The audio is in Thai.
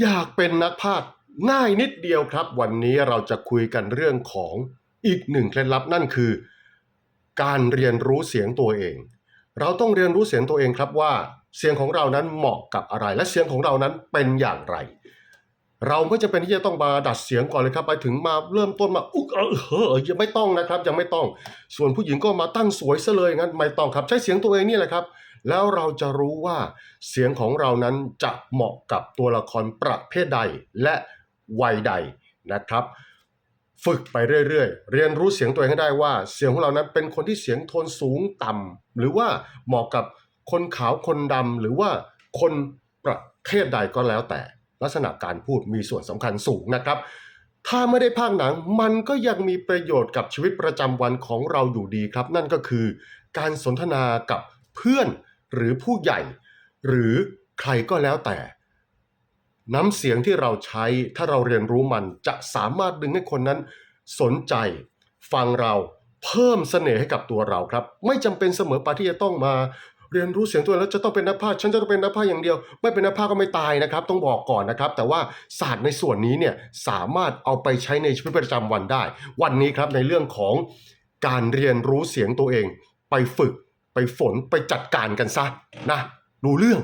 อยากเป็นนักพากย์ง่ายนิดเดียวครับ วันนี้เราจะคุยกันเรื่องของอีกหนึ่งเคล็ดลับนั่นคือ การเรียนรู้เสียงตัวเอง เราต้องเรียนรู้เสียงตัวเองครับว่า เสียงของเรานั้นเหมาะกับอะไร และเสียงของเรานั้นเป็นอย่างไร เราไม่จำเป็นที่จะต้องมาดัดเสียงก่อนเลยครับ ไปถึงมาเริ่มต้นมาอุ๊กเออเออยังไม่ต้องนะครับ ยังไม่ต้อง ส่วนผู้หญิงก็มาตั้งสวยซะเลยงั้นไม่ต้องครับ ใช้เสียงตัวเองนี่แหละครับ แล้วเราจะรู้ว่าเสียงของเรานั้นจะเหมาะกับตัวละครประเภทใดและวัยใดนะครับ ฝึกไปเรื่อยๆ เรียนรู้เสียงตัวเองให้ได้ว่า เสียงของเรานั้นเป็นคนที่เสียงโทนสูงต่ำหรือว่าเหมาะกับคนขาวคนดำหรือว่าคนประเภทใดก็แล้วแต่ลักษณะการพูดมีส่วนสำคัญสูงนะครับ ถ้าไม่ได้พากย์หนังมันก็ยังมีประโยชน์กับชีวิตประจำวันของเราอยู่ดีครับ นั่นก็คือการสนทนากับเพื่อน หรือผู้ใหญ่ หรือใครก็แล้วแต่ น้ำเสียงที่เราใช้ถ้าเราเรียนรู้มันจะสามารถดึงให้คนนั้นสนใจ ฟังเราเพิ่มเสน่ห์ให้กับตัวเราครับ ไม่จำเป็นเสมอไปที่จะต้องมาเรียนรู้เสียงตัวแล้วจะต้องเป็นนักพากย์ฉันจะต้องเป็นนักพากย์อย่างเดียว ไม่เป็นนักพากย์ก็ไม่ตายนะครับ ต้องบอกก่อนนะครับ แต่ว่าศาสตร์ในส่วนนี้เนี่ยสามารถเอาไปใช้ในชีวิตประจำวันได้ วันนี้ครับในเรื่องของการเรียนรู้เสียงตัวเอง ไปฝึก ไปฝนไปจัดการกันซะนะรู้เรื่อง